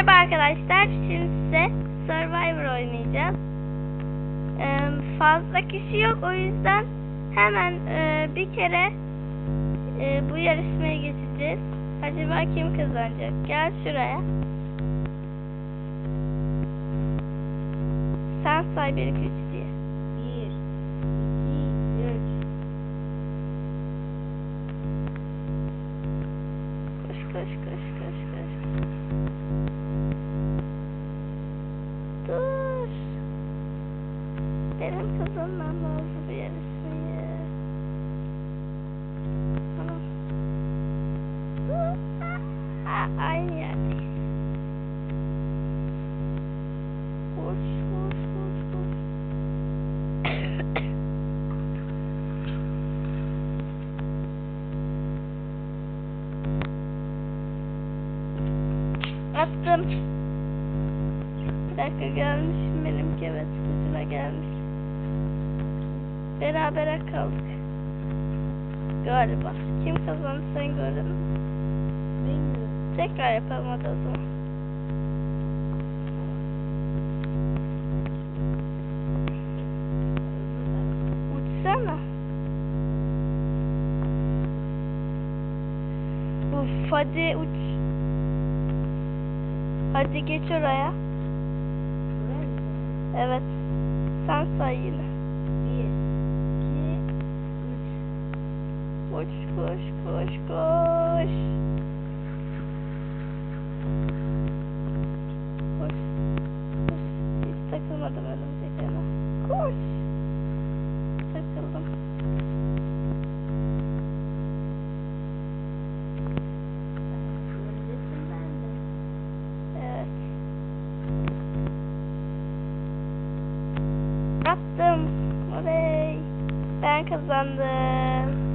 Merhaba arkadaşlar. Şimdi size Survivor oynayacağız. Ee, fazla kişi yok o yüzden hemen e, bir kere e, bu yarışmaya geçeceğiz. Acaba kim kazanacak? Gel şuraya. Sen say 1 2 3 diye. 1, 2, 3. Koş koş koş Benim kazanmam lazım bu yarışmayı. Tamam. Aynı yerdeyiz. Koş koş koş koş. Attım. Bir dakika gelmiş benimki evet kızıma gelmiş. Berabere kaldık. Galiba. Kim kazandı sen gördün mü? Bilmiyorum. Tekrar yapalım hadi o zaman. Uçsana. Uf hadi uç. Hadi geç oraya. Evet. Sen say yine. 1, 2, 3. Koş koş koş koş. Koş. Koş. Hiç takılmadım örümceklerine. Koş. Takıldım. Evet. Yaptım. Oley. Ben kazandım.